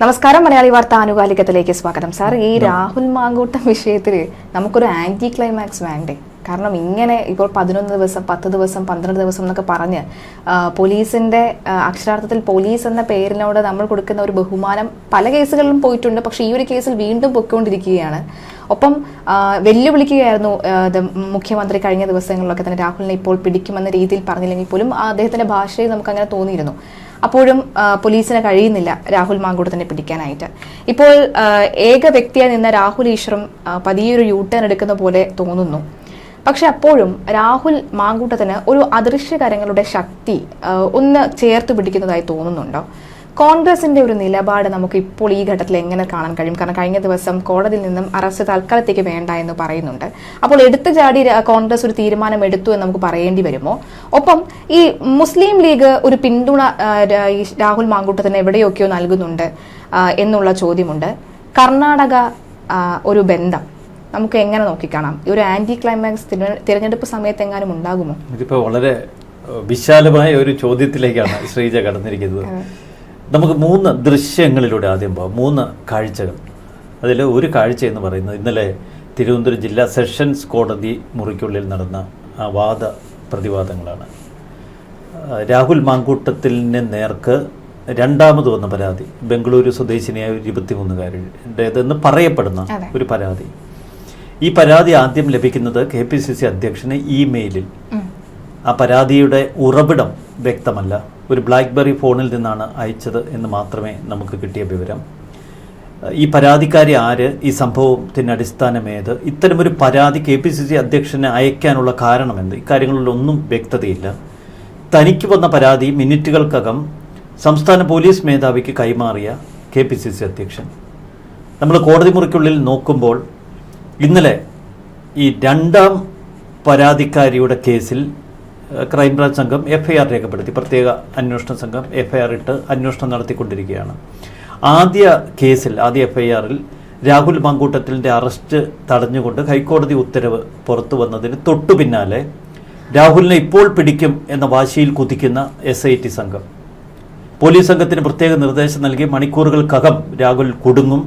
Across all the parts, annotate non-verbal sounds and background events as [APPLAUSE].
നമസ്കാരം മലയാളി വാർത്ത ആനുകാലികത്തിലേക്ക് സ്വാഗതം. സാർ ഈ രാഹുൽ മാങ്കൂട്ടം വിഷയത്തിൽ നമുക്കൊരു ആന്റി ക്ലൈമാക്സ് വേണ്ടേ? കാരണം ഇങ്ങനെ ഇപ്പോൾ പതിനൊന്ന് ദിവസം പത്ത് ദിവസം പന്ത്രണ്ട് ദിവസം എന്നൊക്കെ പറഞ്ഞ് പോലീസിന്റെ അക്ഷരാർത്ഥത്തിൽ പോലീസ് എന്ന പേരിനോട് നമ്മൾ കൊടുക്കുന്ന ഒരു ബഹുമാനം പല കേസുകളിലും പോയിട്ടുണ്ട്. പക്ഷെ ഈ ഒരു കേസിൽ വീണ്ടും പൊയ്ക്കൊണ്ടിരിക്കുകയാണ്. ഒപ്പം വെല്ലുവിളിക്കുകയായിരുന്നു മുഖ്യമന്ത്രി കഴിഞ്ഞ ദിവസങ്ങളിലൊക്കെ തന്നെ രാഹുലിനെ ഇപ്പോൾ പിടിക്കുമെന്ന രീതിയിൽ പറഞ്ഞില്ലെങ്കിൽ പോലും അദ്ദേഹത്തിന്റെ ഭാഷയിൽ നമുക്ക് അങ്ങനെ തോന്നിയിരുന്നു. അപ്പോഴും പോലീസിന് കഴിയുന്നില്ല രാഹുൽ മാങ്കൂട്ടത്തിനെ പിടിക്കാനായിട്ട്. ഇപ്പോൾ ഏക വ്യക്തിയായി നിന്ന രാഹുൽ ഈശ്വറും പതിയൊരു യൂ ടേൺ എടുക്കുന്ന പോലെ തോന്നുന്നു. പക്ഷെ അപ്പോഴും രാഹുൽ മാങ്കൂട്ടത്തിന് ഒരു അദൃശ്യകരങ്ങളുടെ ശക്തി ഒന്ന് ചേർത്ത് പിടിക്കുന്നതായി തോന്നുന്നുണ്ടോ? കോൺഗ്രസിന്റെ ഒരു നിലപാട് നമുക്ക് ഇപ്പോൾ ഈ ഘട്ടത്തിൽ എങ്ങനെ കാണാൻ കഴിയും? കാരണം കഴിഞ്ഞ ദിവസം കോടതിയിൽ നിന്നും അറസ്റ്റ് തൽക്കാലത്തേക്ക് വേണ്ട എന്ന് പറയുന്നുണ്ട്. അപ്പോൾ എടുത്തു ചാടി കോൺഗ്രസ് ഒരു തീരുമാനം എടുത്തു എന്ന് നമുക്ക് പറയേണ്ടി വരുമോ? ഒപ്പം ഈ മുസ്ലിം ലീഗ് ഒരു പിന്തുണ രാഹുൽ മാങ്കൂട്ടത്തിന് എവിടെയൊക്കെയോ നൽകുന്നുണ്ട് എന്നുള്ള ചോദ്യമുണ്ട്. കർണാടക ഒരു ബന്ധം നമുക്ക് എങ്ങനെ നോക്കിക്കാണാം? ഈ ഒരു ആന്റി ക്ലൈമാക്സ് തിരഞ്ഞെടുപ്പ് സമയത്ത് എങ്ങാനും ഉണ്ടാകുമോ? ഇതിപ്പോൾ വളരെ വിശാലമായ ഒരു ചോദ്യത്തിലേക്കാണ് ശ്രീജ കടന്നിരിക്കുന്നത്. നമുക്ക് മൂന്ന് ദൃശ്യങ്ങളിലൂടെ ആദ്യം പോകാം മൂന്ന് കാഴ്ചകൾ. അതിൽ ഒരു കാഴ്ച എന്ന് പറയുന്നത് ഇന്നലെ തിരുവനന്തപുരം ജില്ലാ സെഷൻസ് കോടതി മുറിക്കുള്ളിൽ നടന്ന ആ വാദ പ്രതിവാദങ്ങളാണ്. രാഹുൽ മാങ്കൂട്ടത്തിന് നേർക്ക് രണ്ടാമത് വന്ന പരാതി. ബംഗളൂരു സ്വദേശിനിയായ ഒരു ഇരുപത്തിമൂന്നുകാരുടേതെന്ന് പറയപ്പെടുന്ന. ഒരു പരാതി. ഈ പരാതി ആദ്യം ലഭിക്കുന്നത് കെ പി സി സി അധ്യക്ഷന് ഇമെയിലിൽ. ആ പരാതിയുടെ ഉറവിടം വ്യക്തമല്ല. ഒരു ബ്ലാക്ക്ബെറി ഫോണിൽ നിന്നാണ് അയച്ചത് എന്ന് മാത്രമേ നമുക്ക് കിട്ടിയ വിവരം. ഈ പരാതിക്കാരി ആര്? ഈ സംഭവത്തിന്റെ അടിസ്ഥാനമേത്? ഇത്തരമൊരു പരാതി കെ പി സി സി അധ്യക്ഷനെ അയക്കാനുള്ള കാരണമെന്ത് ഇക്കാര്യങ്ങളിലൊന്നും വ്യക്തതയില്ല. തനിക്ക് വന്ന പരാതി മിനിറ്റുകൾക്കകം സംസ്ഥാന പോലീസ് മേധാവിക്ക് കൈമാറിയ കെ പി സി സി അധ്യക്ഷൻ. നമ്മൾ കോടതി മുറിക്കുള്ളിൽ നോക്കുമ്പോൾ ഇന്നലെ ഈ രണ്ടാം പരാതിക്കാരിയുടെ കേസിൽ ക്രൈംബ്രാഞ്ച് സംഘം എഫ് ഐ ആർ രേഖപ്പെടുത്തി പ്രത്യേക അന്വേഷണ സംഘം എഫ് ഐ ആർ ഇട്ട് അന്വേഷണം നടത്തിക്കൊണ്ടിരിക്കുകയാണ്. ആദ്യ കേസിൽ ആദ്യ എഫ് ഐ ആറിൽ രാഹുൽ മങ്കൂട്ടത്തിലിന്റെ അറസ്റ്റ് തടഞ്ഞുകൊണ്ട് ഹൈക്കോടതി ഉത്തരവ് പുറത്തു വന്നതിന് തൊട്ടു പിന്നാലെ രാഹുലിനെ ഇപ്പോൾ പിടിക്കും എന്ന വാശിയിൽ കുതിക്കുന്ന എസ് ഐ ടി സംഘം. പോലീസ് സംഘത്തിന് പ്രത്യേക നിർദ്ദേശം നൽകി മണിക്കൂറുകൾക്കകം രാഹുൽ കുടുങ്ങും.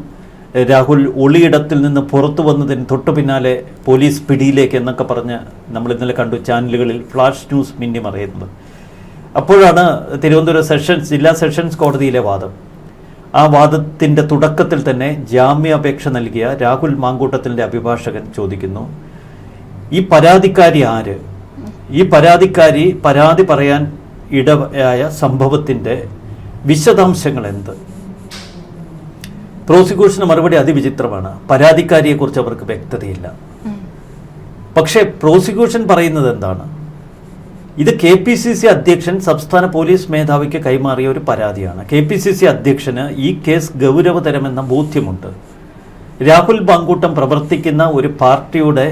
രാഹുൽ ഒളിയിടത്തിൽ നിന്ന് പുറത്തു വന്നതിന് തൊട്ടു പിന്നാലെ പോലീസ് പിടിയിലേക്ക് എന്നൊക്കെ പറഞ്ഞ് നമ്മൾ ഇന്നലെ കണ്ടു ചാനലുകളിൽ ഫ്ലാഷ് ന്യൂസ് മിന്നി മറയുന്നത്. അപ്പോഴാണ് തിരുവനന്തപുരം സെഷൻസ് ജില്ലാ സെഷൻസ് കോടതിയിലെ വാദം. ആ വാദത്തിന്റെ തുടക്കത്തിൽ തന്നെ ജാമ്യാപേക്ഷ നൽകിയ രാഹുൽ മാങ്കൂട്ടത്തിന്റെ അഭിഭാഷകൻ ചോദിക്കുന്നു ഈ പരാതിക്കാരി ആര്? ഈ പരാതിക്കാരി പരാതി പറയാൻ ഇടയായ സംഭവത്തിന്റെ വിശദാംശങ്ങൾ എന്ത്? പ്രോസിക്യൂഷന് മറുപടി അതിവിചിത്രമാണ്. പരാതിക്കാരിയെക്കുറിച്ച് അവർക്ക് വ്യക്തതയില്ല. പക്ഷേ പ്രോസിക്യൂഷൻ പറയുന്നത് എന്താണ്? ഇത് കെ പി സി സി അധ്യക്ഷൻ സംസ്ഥാന പോലീസ് മേധാവിക്ക് കൈമാറിയ ഒരു പരാതിയാണ്. കെ പി സി സി അധ്യക്ഷന് ഈ കേസ് ഗൗരവതരമെന്ന ബോധ്യമുണ്ട്. രാഹുൽ ബാങ്കൂട്ടം പ്രവർത്തിക്കുന്ന ഒരു പാർട്ടിയുടെ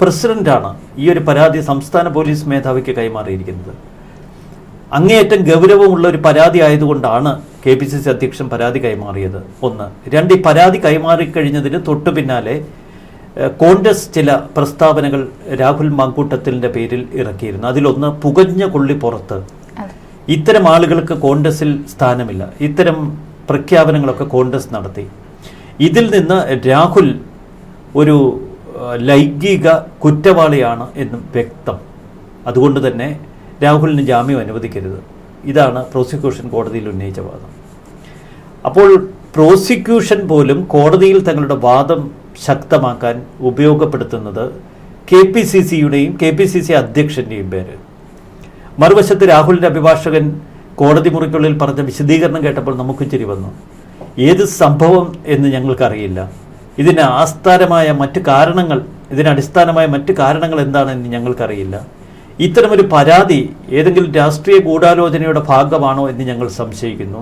പ്രസിഡന്റാണ് ഈ ഒരു പരാതി സംസ്ഥാന പോലീസ് മേധാവിക്ക് കൈമാറിയിരിക്കുന്നത്. അങ്ങേയറ്റം ഗൗരവമുള്ള ഒരു പരാതി ആയതുകൊണ്ടാണ് കെ പി സി സി അധ്യക്ഷൻ പരാതി കൈമാറിയത്. ഒന്ന് രണ്ട് ഈ പരാതി കൈമാറിക്കഴിഞ്ഞതിന് തൊട്ടു പിന്നാലെ കോൺഗ്രസ് ചില പ്രസ്താവനകൾ രാഹുൽ മാങ്കൂട്ടത്തിന്റെ പേരിൽ ഇറക്കിയിരുന്നു. അതിലൊന്ന് പുകഞ്ഞ കൊള്ളി പുറത്ത്. ഇത്തരം ആളുകൾക്ക് കോൺഗ്രസിൽ സ്ഥാനമില്ല. ഇത്തരം പ്രഖ്യാപനങ്ങളൊക്കെ കോൺഗ്രസ് നടത്തി. ഇതിൽ നിന്ന് രാഹുൽ ഒരു ലൈംഗിക കുറ്റവാളിയാണ് എന്നും വ്യക്തം. അതുകൊണ്ട് തന്നെ രാഹുലിന് ജാമ്യം അനുവദിക്കരുത്. ഇതാണ് പ്രോസിക്യൂഷൻ കോടതിയിൽ ഉന്നയിച്ച വാദം. അപ്പോൾ പ്രോസിക്യൂഷൻ പോലും കോടതിയിൽ തങ്ങളുടെ വാദം ശക്തമാക്കാൻ ഉപയോഗപ്പെടുത്തുന്നത് കെ പി സി സിയുടെയും കെ പി സി സി അധ്യക്ഷന്റെയും പേര്. മറുവശത്ത് രാഹുലിന്റെ അഭിഭാഷകൻ കോടതി മുറിക്കുള്ളിൽ പറഞ്ഞ വിശദീകരണം കേട്ടപ്പോൾ നമുക്ക് ചിരി വന്നു. ഏത് സംഭവം എന്ന് ഞങ്ങൾക്കറിയില്ല. ഇതിന് ആസ്ഥാനമായ മറ്റ് കാരണങ്ങൾ ഇതിന് അടിസ്ഥാനമായ മറ്റ് കാരണങ്ങൾ എന്താണെന്ന് ഞങ്ങൾക്കറിയില്ല. ഇത്തരമൊരു പരാതി ഏതെങ്കിലും രാഷ്ട്രീയ ഗൂഢാലോചനയുടെ ഭാഗമാണോ എന്ന് ഞങ്ങൾ സംശയിക്കുന്നു.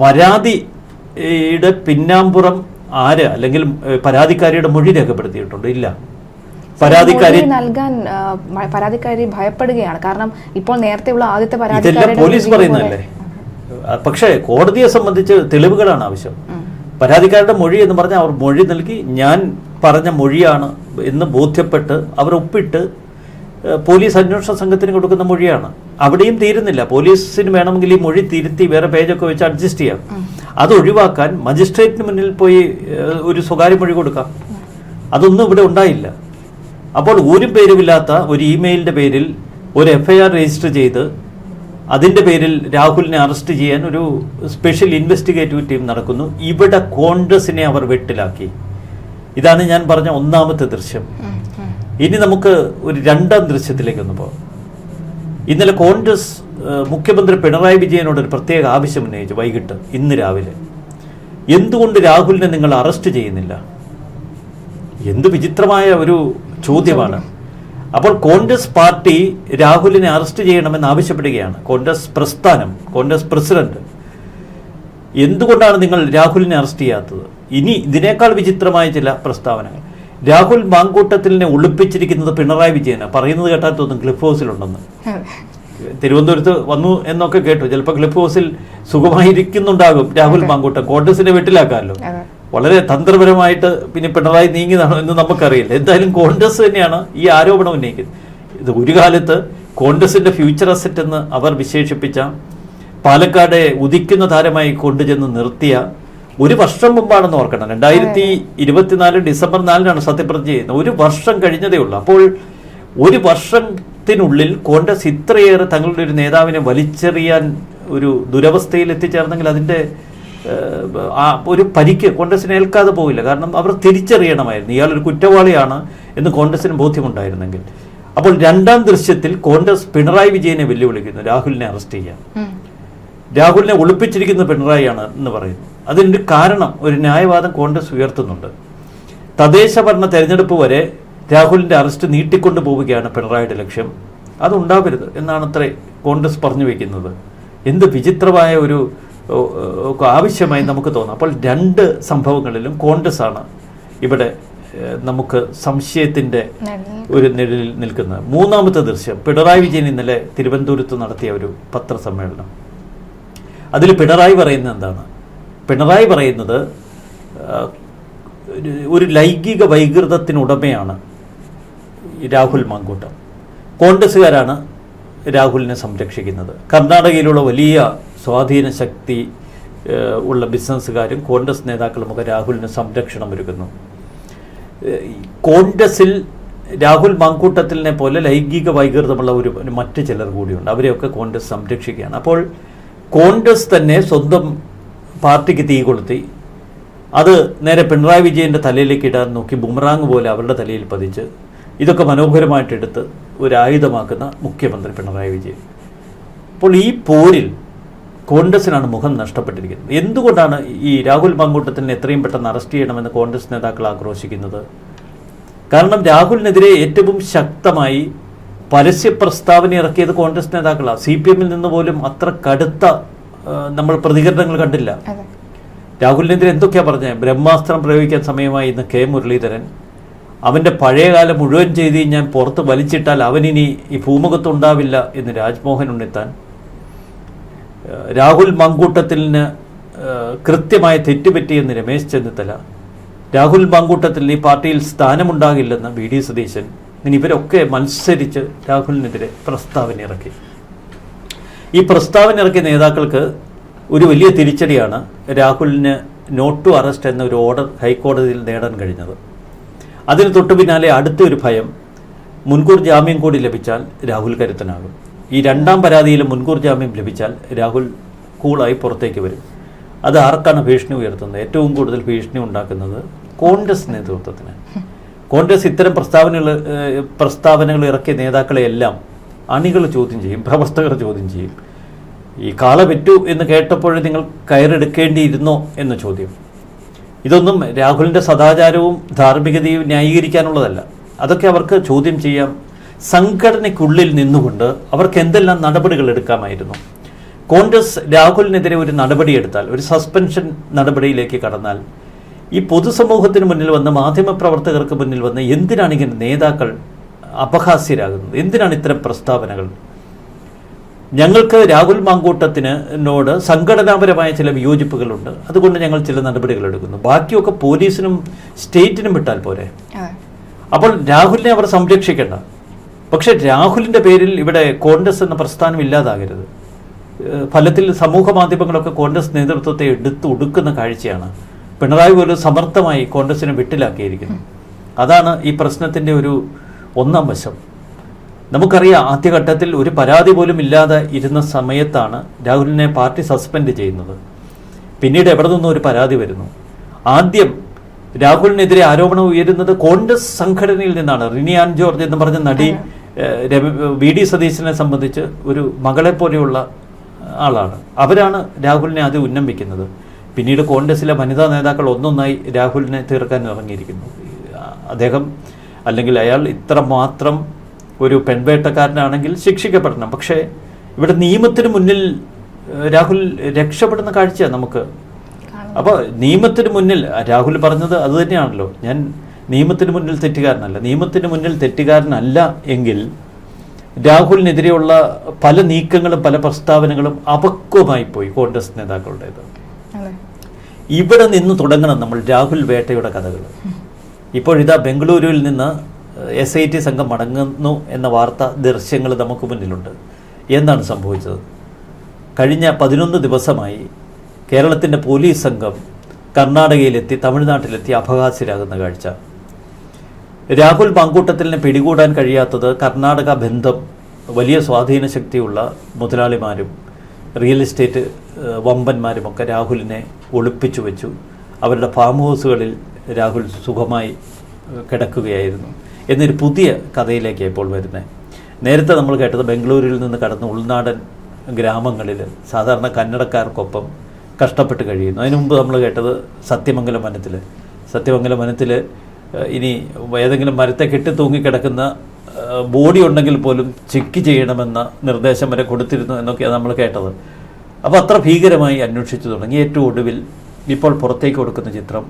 പരാതിയുടെ പിന്നാമ്പുറം ആര് അല്ലെങ്കിൽ പരാതിക്കാരിയുടെ മൊഴി രേഖപ്പെടുത്തിയിട്ടുണ്ട്? ഇല്ല. പരാതിക്കാരി നൽകാൻ പരാതിക്കാരി ഭയപ്പെടുകയാണ്. കാരണം ഇപ്പോൾ നേരത്തെയുള്ള ആദ്യത്തെ പരാതി പോലീസ് പറയുന്നതല്ലേ? പക്ഷേ കോടതിയെ സംബന്ധിച്ച് തെളിവുകളാണ് ആവശ്യം. പരാതിക്കാരുടെ മൊഴി എന്ന് പറഞ്ഞാൽ അവർ മൊഴി നൽകി ഞാൻ പറഞ്ഞ മൊഴിയാണ് എന്ന് ബോധ്യപ്പെട്ട് അവർ ഒപ്പിട്ട് പോലീസ് അന്വേഷണ സംഘത്തിന് കൊടുക്കുന്ന മൊഴിയാണ്. അവിടെയും തീരുന്നില്ല. പോലീസിന് വേണമെങ്കിൽ ഈ മൊഴി തിരുത്തി വേറെ പേജൊക്കെ വെച്ച് അഡ്ജസ്റ്റ് ചെയ്യാം. അത് ഒഴിവാക്കാൻ മജിസ്ട്രേറ്റിന് മുന്നിൽ പോയി ഒരു സ്വകാര്യ മൊഴി കൊടുക്കാം. അതൊന്നും ഇവിടെ ഉണ്ടായില്ല. അപ്പോൾ ഒരു പേരുമില്ലാത്ത ഒരു ഇമെയിലിന്റെ പേരിൽ ഒരു എഫ്ഐആർ രജിസ്റ്റർ ചെയ്ത് അതിന്റെ പേരിൽ രാഹുലിനെ അറസ്റ്റ് ചെയ്യാൻ ഒരു സ്പെഷ്യൽ ഇൻവെസ്റ്റിഗേറ്റീവ് ടീം നടക്കുന്നു. ഇവിടെ കോൺഗ്രസിനെ അവർ വെട്ടിലാക്കി. ഇതാണ് ഞാൻ പറഞ്ഞ ഒന്നാമത്തെ ദൃശ്യം. ഇനി നമുക്ക് ഒരു രണ്ടാം ദൃശ്യത്തിലേക്ക് ഒന്ന് പോകാം. ഇന്നലെ കോൺഗ്രസ് മുഖ്യമന്ത്രി പിണറായി വിജയനോട് ഒരു പ്രത്യേക ആവശ്യം ഉന്നയിച്ചു വൈകിട്ട് ഇന്ന് രാവിലെ. എന്തുകൊണ്ട് രാഹുലിനെ നിങ്ങൾ അറസ്റ്റ് ചെയ്യുന്നില്ല? എന്ത് വിചിത്രമായ ഒരു ചോദ്യമാണ്. അപ്പോൾ കോൺഗ്രസ് പാർട്ടി രാഹുലിനെ അറസ്റ്റ് ചെയ്യണമെന്ന് ആവശ്യപ്പെടുകയാണ്. കോൺഗ്രസ് പ്രസ്ഥാനം കോൺഗ്രസ് പ്രസിഡന്റ്. എന്തുകൊണ്ടാണ് നിങ്ങൾ രാഹുലിനെ അറസ്റ്റ് ചെയ്യാത്തത്? ഇനി ഇതിനേക്കാൾ വിചിത്രമായ ചില പ്രസ്താവനകൾ. രാഹുൽ മാങ്കൂട്ടത്തിലിനെ ഒളിപ്പിച്ചിരിക്കുന്നത് പിണറായി വിജയനാണ് പറയുന്നത് കേട്ടാൽ തോന്നും ക്ലിഫ് ഹൗസിലുണ്ടെന്ന്. തിരുവനന്തപുരത്ത് വന്നു എന്നൊക്കെ കേട്ടു. ചിലപ്പോൾ ക്ലിഫ് ഹൗസിൽ സുഖമായിരിക്കുന്നുണ്ടാകും രാഹുൽ മാങ്കൂട്ടം. കോൺഗ്രസിനെ വെട്ടിലാക്കാമല്ലോ. വളരെ തന്ത്രപരമായിട്ട് പിന്നെ പിണറായി നീങ്ങിയതാണോ എന്ന് നമുക്കറിയില്ല. എന്തായാലും കോൺഗ്രസ് തന്നെയാണ് ഈ ആരോപണം ഉന്നയിക്കുന്നത്. ഇത് ഒരു കാലത്ത് കോൺഗ്രസിന്റെ ഫ്യൂച്ചർ അസറ്റ് എന്ന് അവർ വിശേഷിപ്പിച്ച പാലക്കാടെ ഉദിക്കുന്ന താരമായി കൊണ്ടുചെന്ന് നിർത്തിയ ഒരു വർഷം മുമ്പാണെന്ന് ഓർക്കണം. രണ്ടായിരത്തി ഇരുപത്തിനാല് ഡിസംബർ നാലിനാണ് സത്യപ്രതിജ്ഞ ചെയ്യുന്നത്. ഒരു വർഷം കഴിഞ്ഞതേ ഉള്ളൂ. അപ്പോൾ ഒരു വർഷത്തിനുള്ളിൽ കോൺഗ്രസ് ഇത്രയേറെ തങ്ങളുടെ ഒരു നേതാവിനെ വലിച്ചെറിയാൻ ഒരു ദുരവസ്ഥയിൽ എത്തിച്ചേർന്നെങ്കിൽ അതിന്റെ ആ ഒരു പരിക്ക് കോൺഗ്രസിന് ഏൽക്കാതെ പോവില്ല. കാരണം അവർ തിരിച്ചറിയണമായിരുന്നു. ഇയാളൊരു കുറ്റവാളിയാണ് എന്ന് കോൺഗ്രസിന് ബോധ്യമുണ്ടായിരുന്നെങ്കിൽ. അപ്പോൾ രണ്ടാം ദൃശ്യത്തിൽ കോൺഗ്രസ് പിണറായി വിജയനെ വെല്ലുവിളിക്കുന്നു. രാഹുലിനെ അറസ്റ്റ് ചെയ്യാൻ. രാഹുലിനെ ഒളിപ്പിച്ചിരിക്കുന്ന പിണറായിയാണ് എന്ന് പറയുന്നു. അതിന്റെ കാരണം ഒരു ന്യായവാദം കോൺഗ്രസ് ഉയർത്തുന്നുണ്ട്. തദ്ദേശ ഭരണ തെരഞ്ഞെടുപ്പ് വരെ രാഹുലിന്റെ അറസ്റ്റ് നീട്ടിക്കൊണ്ടു പോവുകയാണ് പിണറായിയുടെ ലക്ഷ്യം. അതുണ്ടാവരുത് എന്നാണ് അത്രേ കോൺഗ്രസ് പറഞ്ഞു വയ്ക്കുന്നത് എന്ത് വിചിത്രമായ ഒരു ആവശ്യമായി നമുക്ക് തോന്നാം. അപ്പോൾ രണ്ട് സംഭവങ്ങളിലും കോൺഗ്രസ് ആണ് ഇവിടെ നമുക്ക് സംശയത്തിന്റെ ഒരു നിഴലിൽ നിൽക്കുന്നത്. മൂന്നാമത്തെ ദൃശ്യം പിണറായി വിജയൻ ഇന്നലെ തിരുവനന്തപുരത്ത് നടത്തിയ ഒരു പത്രസമ്മേളനം. അതിൽ പിണറായി പറയുന്നത് എന്താണ്? പിണറായി പറയുന്നത് ഒരു- ലൈംഗിക വൈകൃതത്തിനുടമയാണ് രാഹുൽ മാങ്കൂട്ടം. കോൺഗ്രസ്സുകാരാണ് രാഹുലിനെ സംരക്ഷിക്കുന്നത്. കർണാടകയിലുള്ള വലിയ സ്വാധീന ശക്തി ഉള്ള ബിസിനസ്സുകാരും കോൺഗ്രസ് നേതാക്കളുമൊക്കെ രാഹുലിന് സംരക്ഷണം ഒരുക്കുന്നു. കോൺഗ്രസിൽ രാഹുൽ മാങ്കൂട്ടത്തിലിനെ പോലെ ലൈംഗിക വൈകൃതമുള്ള ഒരു മറ്റു ചിലർ കൂടിയുണ്ട്. അവരെയൊക്കെ കോൺഗ്രസ് സംരക്ഷിക്കുകയാണ്. അപ്പോൾ കോൺഗ്രസ് തന്നെ സ്വന്തം പാർട്ടിക്ക് തീ കൊളുത്തി. അത് നേരെ പിണറായി വിജയന്റെ തലയിലേക്ക് ഇടാൻ നോക്കി ബുമറാങ് പോലെ അവരുടെ തലയിൽ പതിച്ച്. ഇതൊക്കെ മനോഹരമായിട്ടെടുത്ത് ഒരു ആയുധമാക്കുന്ന മുഖ്യമന്ത്രി പിണറായി വിജയൻ. അപ്പോൾ ഈ പോരിൽ കോൺഗ്രസിനാണ് മുഖം നഷ്ടപ്പെട്ടിരിക്കുന്നത്. എന്തുകൊണ്ടാണ് ഈ രാഹുൽ മങ്കൂട്ടത്തിനെ എത്രയും പെട്ടെന്ന് അറസ്റ്റ് ചെയ്യണമെന്ന് കോൺഗ്രസ് നേതാക്കൾ ആക്രോശിക്കുന്നത്? കാരണം രാഹുലിനെതിരെ ഏറ്റവും ശക്തമായി പരസ്യ പ്രസ്താവന ഇറക്കിയത് കോൺഗ്രസ് നേതാക്കളാണ് സി പി എമ്മിൽ നിന്ന് പോലും അത്ര കടുത്ത നമ്മൾ പ്രതികരണങ്ങൾ കണ്ടില്ല. രാഹുലിനെതിരെ എന്തൊക്കെയാ പറഞ്ഞത് ബ്രഹ്മാസ്ത്രം പ്രയോഗിക്കാൻ സമയമായി ഇന്ന് കെ മുരളീധരൻ. അവന്റെ പഴയകാലം മുഴുവൻ ചെയ്തി ഞാൻ പുറത്ത് വലിച്ചിട്ടാൽ അവനിനി ഈ ഭൂമുഖത്ത് ഉണ്ടാവില്ല എന്ന് രാജ്മോഹൻ ഉണ്ണിത്താൻ. രാഹുൽ മങ്കൂട്ടത്തിന് കൃത്യമായ തെറ്റുപറ്റിയെന്ന് രമേശ് ചെന്നിത്തല. രാഹുൽ മങ്കൂട്ടത്തിൽ ഈ പാർട്ടിയിൽ സ്ഥാനമുണ്ടാകില്ലെന്ന് വി ഡി സതീശൻ. ഇനി ഇവരൊക്കെ മത്സരിച്ച് രാഹുലിനെതിരെ പ്രസ്താവന ഇറക്കി. ഈ പ്രസ്താവന ഇറക്കിയ നേതാക്കൾക്ക് ഒരു വലിയ തിരിച്ചടിയാണ് രാഹുലിന് നോട്ട് ടു അറസ്റ്റ് എന്ന ഒരു ഓർഡർ ഹൈക്കോടതിയിൽ നേടാൻ കഴിഞ്ഞത്. അതിന് തൊട്ടു പിന്നാലെ അടുത്തൊരു ഭയം മുൻകൂർ ജാമ്യം കൂടി ലഭിച്ചാൽ രാഹുൽ കരുത്തനാകും. ഈ രണ്ടാം പരാതിയിൽ മുൻകൂർ ജാമ്യം ലഭിച്ചാൽ രാഹുൽ കൂളായി പുറത്തേക്ക് വരും. അത് ആർക്കാണ് ഭീഷണി ഉയർത്തുന്നത്? ഏറ്റവും കൂടുതൽ ഭീഷണി ഉണ്ടാക്കുന്നത് കോൺഗ്രസ് നേതൃത്വത്തിന് കോൺഗ്രസ് ഇത്തരം പ്രസ്താവനകൾ പ്രസ്താവനകൾ ഇറക്കിയ നേതാക്കളെയെല്ലാം അണികൾ ചോദ്യം ചെയ്യും പ്രവർത്തകർ ചോദ്യം ചെയ്യും. ഈ കാള പെറ്റു എന്ന് കേട്ടപ്പോൾ നിങ്ങൾ കയറെടുക്കേണ്ടിയിരുന്നോ എന്ന ചോദ്യം. ഇതൊന്നും രാഹുലിന്റെ സദാചാരവും ധാർമ്മികതയും ന്യായീകരിക്കാനുള്ളതല്ല. അതൊക്കെ അവർക്ക് ചോദ്യം ചെയ്യാം. സംഘടനയ്ക്കുള്ളിൽ നിന്നുകൊണ്ട് അവർക്ക് എന്തെല്ലാം നടപടികൾ എടുക്കാമായിരുന്നു? കോൺഗ്രസ് രാഹുലിനെതിരെ ഒരു നടപടിയെടുത്താൽ ഒരു സസ്പെൻഷൻ നടപടിയിലേക്ക് കടന്നാൽ ഈ പൊതുസമൂഹത്തിന് മുന്നിൽ വന്ന് മാധ്യമപ്രവർത്തകർക്ക് മുന്നിൽ വന്ന് എന്തിനാണ് ഇങ്ങനെ നേതാക്കൾ അപഹാസ്യരാകുന്നത്? എന്തിനാണ് ഇത്തരം പ്രസ്താവനകൾ? ഞങ്ങൾക്ക് രാഹുൽ മാങ്കൂട്ടത്തിനോട് നോട് സംഘടനാപരമായ ചില വിയോജിപ്പുകളുണ്ട്. അതുകൊണ്ട് ഞങ്ങൾ ചില നടപടികൾ എടുക്കുന്നു. ബാക്കിയൊക്കെ പോലീസിനും സ്റ്റേറ്റിനും വിട്ടാൽ പോരെ? അപ്പോൾ രാഹുലിനെ അവർ സംരക്ഷിക്കേണ്ട. പക്ഷെ രാഹുലിന്റെ പേരിൽ ഇവിടെ കോൺഗ്രസ് എന്ന പ്രസ്ഥാനം ഇല്ലാതാകരുത്. ഫലത്തിൽ സമൂഹ മാധ്യമങ്ങളൊക്കെ കോൺഗ്രസ് നേതൃത്വത്തെ എടുത്തു ഒടുക്കുന്ന കാഴ്ചയാണ് പിണറായി പോലും സമർത്ഥമായി കോൺഗ്രസിനെ വിട്ടിലാക്കിയിരിക്കുന്നു. അതാണ് ഈ പ്രശ്നത്തിന്റെ ഒരു ഒന്നാം വശം. നമുക്കറിയാം ആദ്യഘട്ടത്തിൽ ഒരു പരാതി പോലും ഇല്ലാതെ ഇരുന്ന സമയത്താണ് രാഹുലിനെ പാർട്ടി സസ്പെൻഡ് ചെയ്യുന്നത്. പിന്നീട് എവിടെ നിന്നും ഒരു പരാതി വരുന്നു. ആദ്യം രാഹുലിനെതിരെ ആരോപണം ഉയരുന്നത് കോൺഗ്രസ് സംഘടനയിൽ നിന്നാണ്. റിനിയാൻ ജോർജ് എന്ന് പറഞ്ഞ നടി വി ഡി സതീശനെ സംബന്ധിച്ച് ഒരു മകളെ പോലെയുള്ള ആളാണ്. അവരാണ് രാഹുലിനെ ആദ്യം ഉന്നം വയ്ക്കുന്നത് പിന്നീട് കോൺഗ്രസിലെ വനിതാ നേതാക്കൾ ഒന്നൊന്നായി രാഹുലിനെ തീർക്കാൻ ഇറങ്ങിയിരിക്കുന്നു. അദ്ദേഹം അല്ലെങ്കിൽ അയാൾ ഇത്ര മാത്രം ഒരു പെൺവേട്ടക്കാരനാണെങ്കിൽ ശിക്ഷിക്കപ്പെടണം. പക്ഷേ ഇവിടെ നിയമത്തിന് മുന്നിൽ രാഹുൽ രക്ഷപ്പെടുന്ന കാഴ്ചയാണ് നമുക്ക്. അപ്പോൾ നിയമത്തിന് മുന്നിൽ രാഹുൽ പറഞ്ഞത് അത് തന്നെയാണല്ലോ. ഞാൻ നിയമത്തിന് മുന്നിൽ തെറ്റുകാരനല്ല. നിയമത്തിന് മുന്നിൽ തെറ്റുകാരനല്ല എങ്കിൽ രാഹുലിനെതിരെയുള്ള പല നീക്കങ്ങളും പല പ്രസ്താവനകളും അപക്വമായി പോയി കോൺഗ്രസ് നേതാക്കളുടേത്. ഇവിടെ നിന്ന് തുടങ്ങണം നമ്മൾ രാഹുൽ വേട്ടയുടെ കഥകൾ. ഇപ്പോഴിതാ ബംഗളൂരുവിൽ നിന്ന് എസ് ഐ ടി സംഘം മടങ്ങുന്നു എന്ന വാർത്ത ദൃശ്യങ്ങൾ നമുക്ക് മുന്നിലുണ്ട്. എന്താണ് സംഭവിച്ചത്? കഴിഞ്ഞ പതിനൊന്ന് ദിവസമായി കേരളത്തിന്റെ പോലീസ് സംഘം കർണാടകയിലെത്തി തമിഴ്നാട്ടിലെത്തി അപഹാസ്യരാകുന്ന കാഴ്ച. രാഹുൽ മാങ്കൂട്ടത്തിലിനെ പിടികൂടാൻ കഴിയാത്തത് കർണാടക ബന്ധം വലിയ സ്വാധീന ശക്തിയുള്ള മുതലാളിമാരും റിയൽ എസ്റ്റേറ്റ് വമ്പന്മാരുമൊക്കെ രാഹുലിനെ ഒളിപ്പിച്ചു വെച്ചു. അവരുടെ ഫാം ഹൗസുകളിൽ രാഹുൽ സുഖമായി കിടക്കുകയായിരുന്നു. എന്നൊരു പുതിയ കഥയിലേക്ക് ഇപ്പോൾ വരുന്നത്. നേരത്തെ നമ്മൾ കേട്ടത് ബംഗളൂരുവിൽ നിന്ന് കടന്ന് ഉൾനാടൻ ഗ്രാമങ്ങളിൽ സാധാരണ കന്നഡക്കാർക്കൊപ്പം കഷ്ടപ്പെട്ട് കഴിയുന്നു. അതിനു മുമ്പ് നമ്മൾ കേട്ടത് സത്യമംഗലം വനത്തിൽ സത്യമംഗലം വനത്തിൽ ഇനി ഏതെങ്കിലും മരത്തെ കെട്ടി തൂങ്ങിക്കിടക്കുന്ന ബോഡി ഉണ്ടെങ്കിൽ പോലും ചെക്ക് ചെയ്യണമെന്ന നിർദ്ദേശം വരെ കൊടുത്തിരുന്നു എന്നൊക്കെയാണ് നമ്മൾ കേട്ടത്. അപ്പോൾ അത്ര ഭീകരമായി അന്വേഷിച്ചു തുടങ്ങി. ഏറ്റവും ഒടുവിൽ ഇപ്പോൾ പുറത്തേക്ക് കൊടുക്കുന്ന ചിത്രം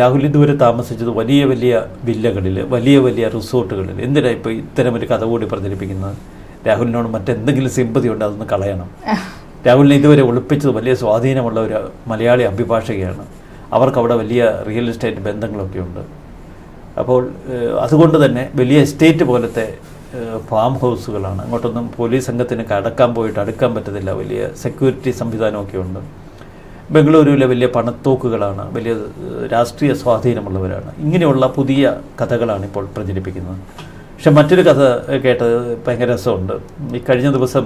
രാഹുൽ ഇതുവരെ താമസിച്ചത് വലിയ വലിയ വില്ലകളിൽ വലിയ വലിയ റിസോർട്ടുകളിൽ എന്തിനാണ് ഇപ്പോൾ ഇത്തരമൊരു കഥ കൂടി പ്രചരിപ്പിക്കുന്നത്? രാഹുലിനോട് മറ്റെന്തെങ്കിലും സിമ്പതി ഉണ്ട് അതൊന്ന് കളയണം. രാഹുലിനെ ഇതുവരെ ഒളിപ്പിച്ചത് വലിയ സ്വാധീനമുള്ള ഒരു മലയാളി അഭിഭാഷകയാണ്. അവർക്ക് അവിടെ വലിയ റിയൽ എസ്റ്റേറ്റ് ബന്ധങ്ങളൊക്കെ ഉണ്ട്. അപ്പോൾ അതുകൊണ്ട് തന്നെ വലിയ എസ്റ്റേറ്റ് പോലത്തെ ഫാം ഹൗസുകളാണ്. അങ്ങോട്ടൊന്നും പോലീസ് സംഘത്തിന് കടക്കാൻ പോയിട്ട് അടുക്കാൻ പറ്റത്തില്ല. വലിയ സെക്യൂരിറ്റി സംവിധാനമൊക്കെ ഉണ്ട്. ബംഗളൂരുവിലെ വലിയ പണത്തോക്കുകളാണ്. വലിയ രാഷ്ട്രീയ സ്വാധീനമുള്ളവരാണ്. ഇങ്ങനെയുള്ള പുതിയ കഥകളാണ് ഇപ്പോൾ പ്രചരിപ്പിക്കുന്നത്. പക്ഷെ മറ്റൊരു കഥ കേട്ടത് ഭയങ്കര രസമുണ്ട്. ഈ കഴിഞ്ഞ ദിവസം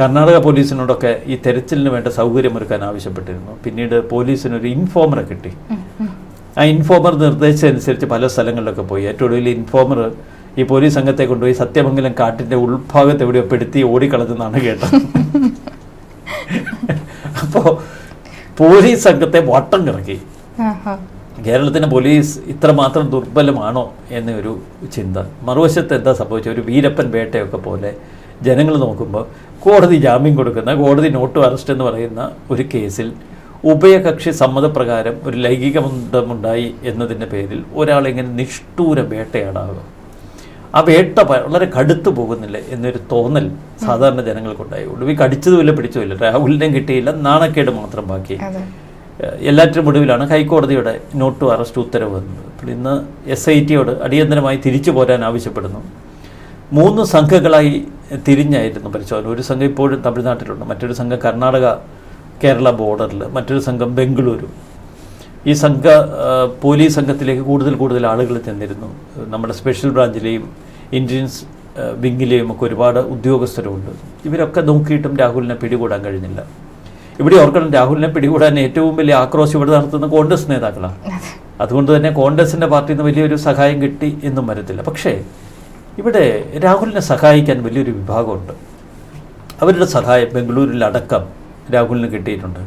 കർണാടക പോലീസിനോടൊക്കെ ഈ തെരച്ചിലിന് വേണ്ട സൗകര്യം ഒരുക്കാൻ ആവശ്യപ്പെട്ടിരുന്നു. പിന്നീട് പോലീസിനൊരു ഇൻഫോമറെ കിട്ടി. ആ ഇൻഫോമർ നിർദ്ദേശിച്ചനുസരിച്ച് പല സ്ഥലങ്ങളിലൊക്കെ പോയി. ഏറ്റവും ഒടുവിൽ ഇൻഫോമർ ഈ പോലീസ് സംഘത്തെ കൊണ്ടുപോയി സത്യമംഗലം കാട്ടിന്റെ ഉൾഭാഗത്ത് എവിടെയോ പെടുത്തി ഓടിക്കളഞ്ഞെന്നാണ് കേട്ടത്. [LAUGHS] അപ്പോൾ പോലീസ് സംഘത്തെ വട്ടം കിറക്കി. കേരളത്തിന്റെ കേരളത്തിന്റെ പോലീസ് ഇത്രമാത്രം ദുർബലമാണോ എന്നൊരു ചിന്ത. മറുവശത്ത് എന്താ സംഭവിച്ചത്? ഒരു വീരപ്പൻ വേട്ടയൊക്കെ പോലെ ജനങ്ങൾ നോക്കുമ്പോൾ കോടതി ജാമ്യം കൊടുക്കുന്ന കോടതി നോട്ട് അറസ്റ്റ് എന്ന് പറയുന്ന ഒരു കേസിൽ ഉഭയകക്ഷി സമ്മതപ്രകാരം ഒരു ലൈംഗിക ബന്ധമുണ്ടായി എന്നതിന്റെ പേരിൽ ഒരാളിങ്ങനെ നിഷ്ഠൂര വേട്ടയാടാകുക ആ വേട്ട വളരെ കടുത്തു പോകുന്നില്ല എന്നൊരു തോന്നൽ സാധാരണ ജനങ്ങൾക്കുണ്ടായി ഒടുവിൽ കടിച്ചതുമില്ല പിടിച്ചതുമില്ല രാഹുലിനെയും കിട്ടിയില്ല നാണക്കേട് മാത്രം ബാക്കി. എല്ലാറ്റിനും ഒടുവിലാണ് ഹൈക്കോടതിയുടെ നോട്ട് അറസ്റ്റ് ഉത്തരവ് വന്നത്. അപ്പോൾ ഇന്ന് എസ് ഐ ടിയോട് അടിയന്തരമായി തിരിച്ചു പോരാൻ ആവശ്യപ്പെടുന്നു. മൂന്ന് സംഘങ്ങളായി തിരിഞ്ഞായിരുന്നു പരിശോധന. ഒരു സംഘം ഇപ്പോഴും തമിഴ്നാട്ടിലുണ്ട്. മറ്റൊരു സംഘം കർണാടക കേരള ബോർഡറിൽ മറ്റൊരു സംഘം ബംഗളൂരു. ഈ സംഘ പോലീസ് സംഘത്തിലേക്ക് കൂടുതൽ കൂടുതൽ ആളുകൾ ചെന്നിരുന്നു. നമ്മുടെ സ്പെഷ്യൽ ബ്രാഞ്ചിലെയും ഇന്ത്യൻസ് വിങ്ങിലെയും ഒക്കെ ഒരുപാട് ഉദ്യോഗസ്ഥരുണ്ട്. ഇവരൊക്കെ നോക്കിയിട്ടും രാഹുലിനെ പിടികൂടാൻ കഴിഞ്ഞില്ല. ഇവിടെ ഓർക്കണം രാഹുലിനെ പിടികൂടാൻ ഏറ്റവും വലിയ ആക്രോശം ഇവിടെ നടത്തുന്ന കോൺഗ്രസ് നേതാക്കളാണ്. അതുകൊണ്ട് തന്നെ കോൺഗ്രസിന്റെ പാർട്ടിയിൽ നിന്ന് വലിയൊരു സഹായം കിട്ടി എന്നും വരത്തില്ല. പക്ഷേ ഇവിടെ രാഹുലിനെ സഹായിക്കാൻ വലിയൊരു വിഭാഗമുണ്ട്. അവരുടെ സഹായം ബംഗളൂരിലടക്കം രാഹുലിന് കിട്ടിയിട്ടുണ്ട്.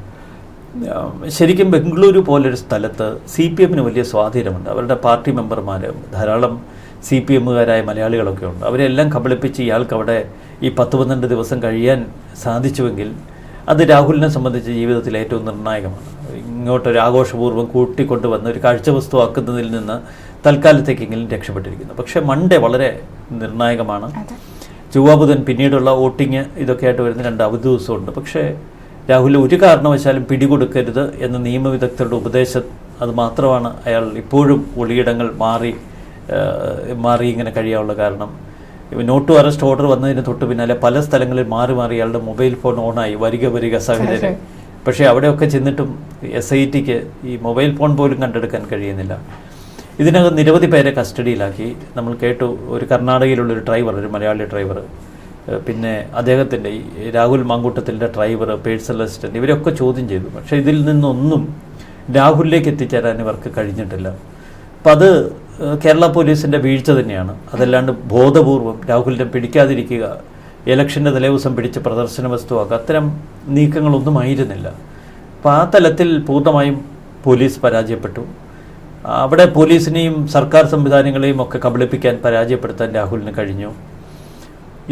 ശരിക്കും ബംഗളൂരു പോലൊരു സ്ഥലത്ത് സി പി എമ്മിന് വലിയ സ്വാധീനമുണ്ട്. അവരുടെ പാർട്ടി മെമ്പർമാർ ധാരാളം സി പി എമ്മുകാരായ മലയാളികളൊക്കെ ഉണ്ട്. അവരെല്ലാം കബളിപ്പിച്ച് ഇയാൾക്ക് അവിടെ ഈ പത്ത് പന്ത്രണ്ട് ദിവസം കഴിയാൻ സാധിച്ചുവെങ്കിൽ അത് രാഹുലിനെ സംബന്ധിച്ച് ജീവിതത്തിൽ ഏറ്റവും നിർണായകമാണ്. ഇങ്ങോട്ടൊരു ആഘോഷപൂർവം കൂട്ടിക്കൊണ്ടുവന്ന് ഒരു കാഴ്ചവസ്തുവാക്കുന്നതിൽ നിന്ന് തൽക്കാലത്തേക്കെങ്കിലും രക്ഷപ്പെട്ടിരിക്കുന്നു. പക്ഷേ മൺഡേ വളരെ നിർണായകമാണ്. ചൊവ്വാബുധൻ ചൊവ്വ ബുധൻ പിന്നീടുള്ള വോട്ടിങ് ഇതൊക്കെ ആയിട്ട് വരുന്ന രണ്ട് അവധി ദിവസമുണ്ട്. പക്ഷേ രാഹുൽ ഒരു കാരണവശാലും പിടികൊടുക്കരുത് എന്ന നിയമവിദഗ്ധരുടെ ഉപദേശം അത് മാത്രമാണ് അയാൾ ഇപ്പോഴും ഒളിയിടങ്ങൾ മാറി മാറി ഇങ്ങനെ കഴിയാനുള്ള കാരണം. നോട്ട് അറസ്റ്റ് ഓർഡർ വന്നതിന് തൊട്ട് പിന്നാലെ പല സ്ഥലങ്ങളിൽ മാറി മാറി അയാളുടെ മൊബൈൽ ഫോൺ ഓണായി വരിക വരിക സഹചര്യം. പക്ഷേ അവിടെയൊക്കെ ചെന്നിട്ടും എസ് ഐ ടിക്ക് ഈ മൊബൈൽ ഫോൺ പോലും കണ്ടെടുക്കാൻ കഴിയുന്നില്ല. ഇതിനകം നിരവധി പേരെ കസ്റ്റഡിയിലാക്കി. നമ്മൾ കേട്ടു ഒരു കർണാടകയിലുള്ള ഒരു ഡ്രൈവർ ഒരു മലയാളി ഡ്രൈവർ പിന്നെ അദ്ദേഹത്തിന്റെ ഈ രാഹുൽ മാങ്കൂട്ടത്തിന്റെ ഡ്രൈവർ പേഴ്സണൽ അസിസ്റ്റന്റ് ഇവരൊക്കെ ചോദ്യം ചെയ്തു. പക്ഷേ ഇതിൽ നിന്നൊന്നും രാഹുലിലേക്ക് എത്തിച്ചേരാൻ ഇവർക്ക് കഴിഞ്ഞിട്ടില്ല. അപ്പം അത് കേരള പോലീസിന്റെ വീഴ്ച തന്നെയാണ്. അതല്ലാണ്ട് ബോധപൂർവം രാഹുലിനെ പിടിക്കാതിരിക്കുക ഇലക്ഷന്റെ തലേദിവസം പിടിച്ച് പ്രദർശന വസ്തുവാക്കുക അത്തരം നീക്കങ്ങളൊന്നും ആയിരുന്നില്ല. അപ്പോൾ ആ തലത്തിൽ പൂർണമായും പോലീസ് പരാജയപ്പെട്ടു. അവിടെ പോലീസിനെയും സർക്കാർ സംവിധാനങ്ങളെയും ഒക്കെ കബളിപ്പിക്കാൻ പരാജയപ്പെടുത്താൻ രാഹുലിന് കഴിഞ്ഞു.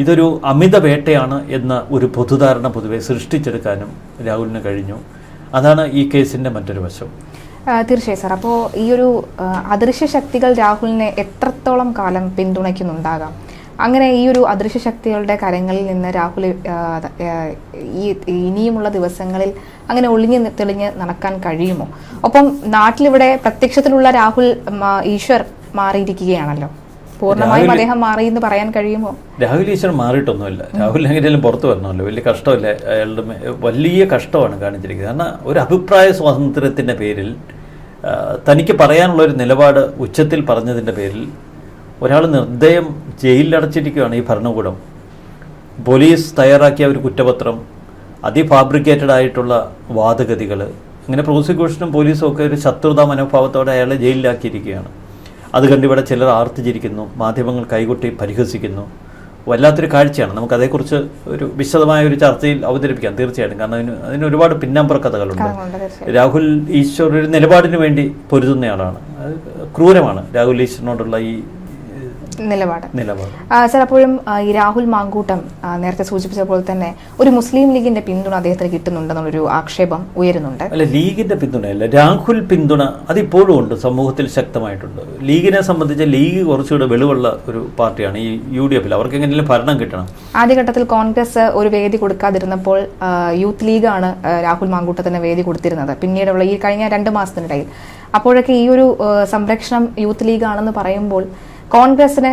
ഇതൊരു അമിത വേട്ടയാണ് എന്ന ഒരു പൊതുധാരണ പൊതുവെ സൃഷ്ടിച്ചെടുക്കാനും രാഹുലിന് കഴിഞ്ഞു. അതാണ് ഈ കേസിന്റെ മറ്റൊരു വശം. തീർച്ചയായും സാർ. അപ്പോൾ ഈ ഒരു അദൃശ്യ ശക്തികൾ രാഹുലിനെ എത്രത്തോളം കാലം പിന്തുണയ്ക്കുന്നുണ്ടാകാം? അങ്ങനെ ഈ ഒരു അദൃശ്യ ശക്തികളുടെ കരങ്ങളിൽ നിന്ന് രാഹുൽ ഈ ഇനിയുമുള്ള ദിവസങ്ങളിൽ അങ്ങനെ ഒളിഞ്ഞ് തെളിഞ്ഞ് നടക്കാൻ കഴിയുമോ? ഒപ്പം നാട്ടിലിവിടെ പ്രത്യക്ഷത്തിലുള്ള രാഹുൽ ഈശ്വർ മാറിയിരിക്കുകയാണല്ലോ. പൂർണമായും അദ്ദേഹം മാറി എന്ന് പറയാൻ കഴിയുമോ? രാഹുൽ ഈശ്വർ മാറിയിട്ടൊന്നുമില്ല. രാഹുൽ എങ്ങനെയും പുറത്തു വരണമല്ലോ. വലിയ കഷ്ടമല്ലേ? അയാളുടെ വലിയ കഷ്ടമാണ് കാണിച്ചിരിക്കുന്നത്. കാരണം ഒരു അഭിപ്രായ സ്വാതന്ത്ര്യത്തിന്റെ പേരിൽ തനിക്ക് പറയാനുള്ള ഒരു നിലപാട് ഉച്ചത്തിൽ പറഞ്ഞതിന്റെ പേരിൽ ഒരാൾ നിർദ്ദയം ജയിലിലടച്ചിരിക്കുകയാണ് ഈ ഭരണകൂടം. പോലീസ് തയ്യാറാക്കിയ ഒരു കുറ്റപത്രം അതിഫാബ്രിക്കേറ്റഡ് ആയിട്ടുള്ള വാദഗതികൾ അങ്ങനെ പ്രോസിക്യൂഷനും പോലീസും ഒക്കെ ഒരു ശത്രുതാ മനോഭാവത്തോടെ അയാളെ ജയിലിലാക്കിയിരിക്കുകയാണ്. അത് കണ്ടിവിടെ ചിലർ ആർത്തിച്ചിരിക്കുന്നു മാധ്യമങ്ങൾ കൈകൊട്ടി പരിഹസിക്കുന്നു. വല്ലാത്തൊരു കാഴ്ചയാണ്. നമുക്ക് അതേക്കുറിച്ച് ഒരു വിശദമായ ഒരു ചർച്ചയിൽ അവതരിപ്പിക്കാം തീർച്ചയായിട്ടും. കാരണം അതിന് അതിന് ഒരുപാട് പിന്നാമ്പുറ കഥകളുണ്ട്. രാഹുൽ ഈശ്വർ ഒരു നിലപാടിന് വേണ്ടി പൊരുതുന്നയാളാണ്. ക്രൂരമാണ്. രാഹുൽ ഈശ്വറിനോടുള്ള ഈ നിലപാട്. സർ അപ്പോഴും ഈ രാഹുൽ മാങ്കൂട്ടം നേരത്തെ സൂചിപ്പിച്ച പോലെ തന്നെ ഒരു മുസ്ലിം ലീഗിന്റെ പിന്തുണ അദ്ദേഹത്തിന് കിട്ടുന്നുണ്ടെന്നുള്ളൊരു ആക്ഷേപം ഉയരുന്നുണ്ട്. അല്ല ലീഗിന്റെ പിന്തുണയല്ല. രാഹുൽ പിന്തുണ അതിപ്പോഴും ഉണ്ട് സമൂഹത്തിൽ ശക്തമായിട്ടുണ്ട്. ലീഗിനെ സംബന്ധിച്ച് ലീഗ് കുറച്ചുകൂടെ വെളിവുള്ള ഒരു പാർട്ടിയാണ് ഈ യു ഡി എഫിൽ. അവർക്ക് എങ്ങനെയും ഭരണം കിട്ടണം. ആദ്യഘട്ടത്തിൽ കോൺഗ്രസ് ഒരു വേദി കൊടുക്കാതിരുന്നപ്പോൾ യൂത്ത് ലീഗാണ് ആണ് രാഹുൽ മാങ്കൂട്ടത്തിന് വേദി കൊടുത്തിരുന്നത്. പിന്നീടുള്ള ഈ കഴിഞ്ഞ രണ്ട് മാസത്തിനിടയിൽ. അപ്പോഴൊക്കെ ഈ ഒരു സംരക്ഷണം യൂത്ത് ലീഗാണെന്ന് പറയുമ്പോൾ കോൺഗ്രസിന്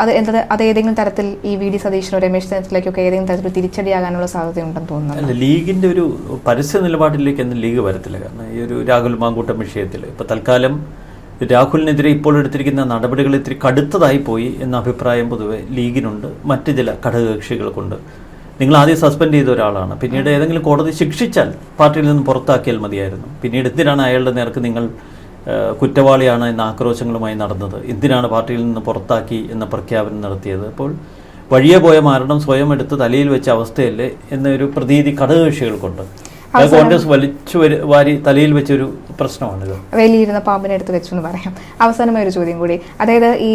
അത് എന്തത് അത് ഏതെങ്കിലും തരത്തിൽ ഈ വി ഡി സതീശനോ രമേശ് ചെന്നിത്തലയ്ക്കൊക്കെ ഏതെങ്കിലും തരത്തിൽ തിരിച്ചടിയാകാനുള്ള സാധ്യതയുണ്ടെന്ന് തോന്നുന്നു അല്ല ലീഗിന്റെ ഒരു പരസ്യ നിലപാടിലേക്ക് എന്ന് ലീഗ് വരത്തില്ല. കാരണം ഈ ഒരു രാഹുൽ മാങ്കൂട്ടം വിഷയത്തിൽ ഇപ്പൊ തൽക്കാലം രാഹുലിനെതിരെ ഇപ്പോൾ എടുത്തിരിക്കുന്ന നടപടികൾ ഇത്തിരി കടുത്തതായി പോയി എന്ന അഭിപ്രായം പൊതുവെ ലീഗിനുണ്ട്. മറ്റ് ചില ഘടകകക്ഷികൾക്കുണ്ട്. നിങ്ങൾ ആദ്യം സസ്പെൻഡ് ചെയ്ത ഒരാളാണ്. പിന്നീട് ഏതെങ്കിലും കോടതി ശിക്ഷിച്ചാൽ പാർട്ടിയിൽ നിന്ന് പുറത്താക്കിയാൽ മതിയായിരുന്നു. പിന്നീട് എന്തിനാണ് അയാളുടെ നേർക്ക് നിങ്ങൾ കുറ്റവാളിയാണ് എന്ന ആക്രോശങ്ങളുമായി നടന്നത്. എന്തിനാണ് പാർട്ടിയിൽ നിന്ന് പുറത്താക്കി എന്ന പ്രഖ്യാപനം നടത്തിയത്? അപ്പോൾ വഴിയെ പോയ മാരണം സ്വയം എടുത്ത് തലയിൽ വെച്ച അവസ്ഥയല്ലേ എന്നൊരു പ്രതീതി ഘടകകക്ഷികൾക്കുണ്ട് കോൺഗ്രസ് വലിച്ചു വരി- തലയിൽ വെച്ചൊരു പ്രശ്നമാണിത് വലിയിരുന്ന പാമ്പിനെ എടുത്ത് വെച്ചു എന്ന് പറയാം. അവസാനമായ ഒരു ചോദ്യം കൂടി. അതായത് ഈ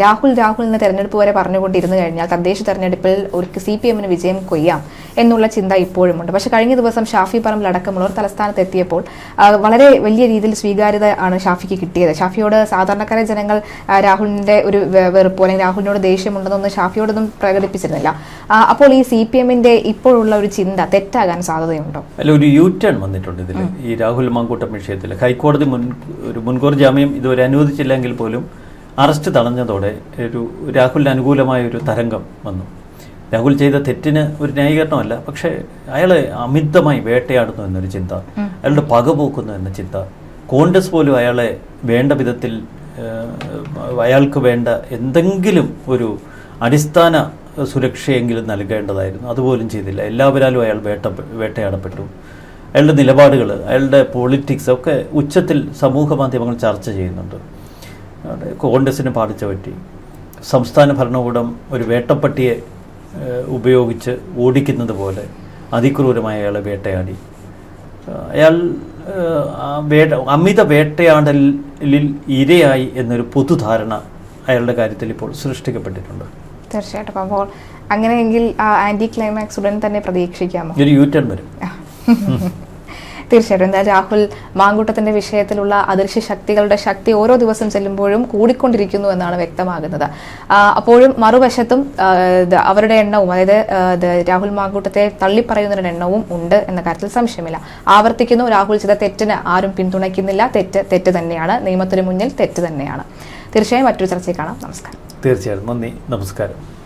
രാഹുൽ രാഹുൽ എന്ന തെരഞ്ഞെടുപ്പ് വരെ പറഞ്ഞുകൊണ്ടിരുന്നു കഴിഞ്ഞാൽ തദ്ദേശ തെരഞ്ഞെടുപ്പിൽ ഒരു സി പി എമ്മിന് വിജയം കൊയ്യാം എന്നുള്ള ചിന്ത ഇപ്പോഴുമുണ്ട് പക്ഷെ കഴിഞ്ഞ ദിവസം ഷാഫി പറമ്പിൽ അടക്കമുള്ളവർ തലസ്ഥാനത്ത് എത്തിയപ്പോൾ വളരെ വലിയ രീതിയിൽ സ്വീകാര്യത ആണ് ഷാഫിക്ക് കിട്ടിയത്. ഷാഫിയോട് സാധാരണക്കാരെ ജനങ്ങൾ രാഹുലിന്റെ ഒരു വെറുപ്പോ അല്ലെങ്കിൽ രാഹുലിനോട് ദേഷ്യമുണ്ടെന്നൊന്നും ഷാഫിയോടൊന്നും പ്രകടിപ്പിച്ചിരുന്നില്ല. അപ്പോൾ ഈ സി പി എമ്മിന്റെ ഇപ്പോഴുള്ള ഒരു ചിന്ത തെറ്റാകാൻ സാധ്യതയുണ്ടോ? അല്ല ഒരു യു ടേൺ വന്നിട്ടുണ്ട് ഇതിൽ ഈ രാഹുൽ മാങ്കൂട്ടം വിഷയത്തിൽ ഹൈക്കോടതി മുൻ ഒരു മുൻകൂർ ജാമ്യം ഇതുവരെ അനുവദിച്ചില്ലെങ്കിൽ പോലും അറസ്റ്റ് തടഞ്ഞതോടെ ഒരു രാഹുലിന് അനുകൂലമായ ഒരു തരംഗം വന്നു. രാഹുൽ ചെയ്ത തെറ്റിന് ഒരു ന്യായീകരണമല്ല പക്ഷേ അയാളെ അമിതമായി വേട്ടയാടുന്നു എന്നൊരു ചിന്ത അയാളുടെ പക പോക്കുന്നു എന്ന ചിന്ത കോൺഗ്രസ് പോലും അയാളെ വേണ്ട വിധത്തിൽ അയാൾക്ക് വേണ്ട എന്തെങ്കിലും ഒരു അടിസ്ഥാന സുരക്ഷയെങ്കിലും നൽകേണ്ടതായിരുന്നു. അതുപോലും ചെയ്തില്ല. എല്ലാവരാലും അയാൾ വേട്ട വേട്ടയാടപ്പെട്ടു. അയാളുടെ നിലപാടുകൾ അയാളുടെ പൊളിറ്റിക്സ് ഒക്കെ ഉച്ചത്തിൽ സമൂഹ മാധ്യമങ്ങൾ ചർച്ച ചെയ്യുന്നുണ്ട്. കോൺഗ്രസിന് പാടിച്ച പറ്റി. സംസ്ഥാന ഭരണകൂടം ഒരു വേട്ടപ്പട്ടിയെ ഉപയോഗിച്ച് ഓടിക്കുന്നത് പോലെ അതിക്രൂരമായ അയാളെ വേട്ടയാടി. അയാൾ വേട്ട അമിത വേട്ടയാടലിൽ ഇരയായി എന്നൊരു പൊതുധാരണ അയാളുടെ കാര്യത്തിൽ ഇപ്പോൾ സൃഷ്ടിക്കപ്പെട്ടിട്ടുണ്ട്. തീർച്ചയായിട്ടും. അപ്പോൾ അങ്ങനെയെങ്കിൽ ആന്റി ക്ലൈമാക്സ് ഉടൻ തന്നെ പ്രതീക്ഷിക്കാമോ? ഒരു വരും. തീർച്ചയായിട്ടും. എന്താ രാഹുൽ മാങ്കൂട്ടത്തിന്റെ വിഷയത്തിലുള്ള അദൃശ്യ ശക്തികളുടെ ശക്തി ഓരോ ദിവസം ചെല്ലുമ്പോഴും കൂടിക്കൊണ്ടിരിക്കുന്നു എന്നാണ് വ്യക്തമാകുന്നത്. അപ്പോഴും മറുവശത്തും അവരുടെ എണ്ണവും അതായത് രാഹുൽ മാങ്കൂട്ടത്തെ തള്ളിപ്പറയുന്നവരുടെ എണ്ണവും ഉണ്ട് എന്ന കാര്യത്തിൽ സംശയമില്ല. ആവർത്തിക്കുന്നു രാഹുൽ ചെയ്ത തെറ്റിന് ആരും പിന്തുണയ്ക്കുന്നില്ല. തെറ്റ് തെറ്റ് തന്നെയാണ്. നിയമത്തിന് മുന്നിൽ തെറ്റ് തന്നെയാണ്. തീർച്ചയായും മറ്റൊരു ചർച്ചയിൽ കാണാം. നമസ്കാരം. തീർച്ചയായും നന്ദി നമസ്കാരം.